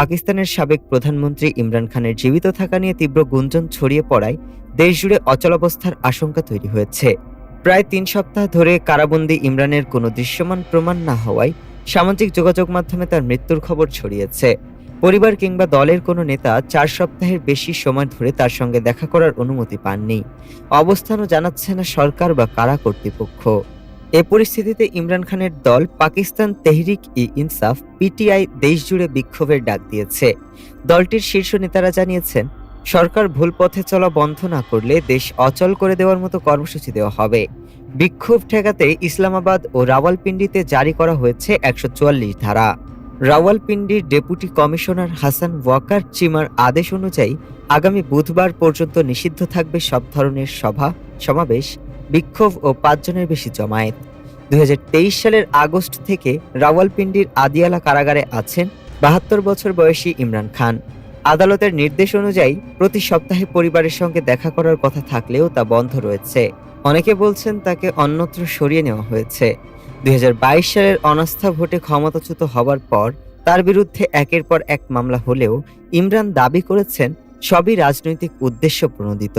পাকিস্তানের সাবেক প্রধানমন্ত্রী ইমরান খানের জীবিত থাকা নিয়ে তীব্র গুঞ্জন ছড়িয়ে পড়ায় দেশজুড়ে অচলাবস্থার আশঙ্কা তৈরি হয়েছে। প্রায় তিন সপ্তাহ ধরে কারাবন্দি ইমরানের কোনো দৃশ্যমান প্রমাণ না হওয়ায় সামাজিক যোগাযোগ মাধ্যমে তার মৃত্যুর খবর ছড়িয়েছে। পরিবার কিংবা দলের কোনো নেতা চার সপ্তাহের বেশি সময় ধরে তার সঙ্গে দেখা করার অনুমতি পাননি। অবস্থানও জানাচ্ছে না সরকার বা কারা কর্তৃপক্ষ। এ পরিস্থিতিতে ইমরান খানের দল পাকিস্তান তেহরিক ই ইনসাফ, পিটিআই দেশজুড়ে বিক্ষোভের ডাক দিয়েছে। দলটির শীর্ষ নেতারা জানিয়েছেন, সরকার ভুল পথে চলা বন্ধ না করলে দেশ অচল করে দেওয়ার মতো কর্মসূচি দেওয়া হবে। বিক্ষোভ ঠেকাতে ইসলামাবাদ ও রাওয়ালপিন্ডিতে জারি করা হয়েছে একশো চুয়াল্লিশ ধারা। রাওয়ালপিন্ডির ডেপুটি কমিশনার হাসান ওয়াকার চিমার আদেশ অনুযায়ী আগামী বুধবার পর্যন্ত নিষিদ্ধ থাকবে সব ধরনের সভা, সমাবেশ বিক্ষোভ ও পাঁচজনের বেশি জমায়েত। দুই হাজার তেইশ সালের আগস্ট থেকে রাওয়ালপিন্ডির আদিয়ালা কারাগারে আছেন বাহাত্তর বছর বয়সী ইমরান খান। আদালতের নির্দেশ অনুযায়ী প্রতি সপ্তাহে পরিবারের সঙ্গে দেখা করার কথা থাকলেও তা বন্ধ রয়েছে। অনেকে বলছেন তাকে অন্যত্র সরিয়ে নেওয়া হয়েছে। দুই হাজার বাইশ সালের অনাস্থা ভোটে ক্ষমতাচ্যুত হবার পর তার বিরুদ্ধে একের পর এক মামলা হলেও ইমরান দাবি করেছেন, সবই রাজনৈতিক উদ্দেশ্য প্রণোদিত।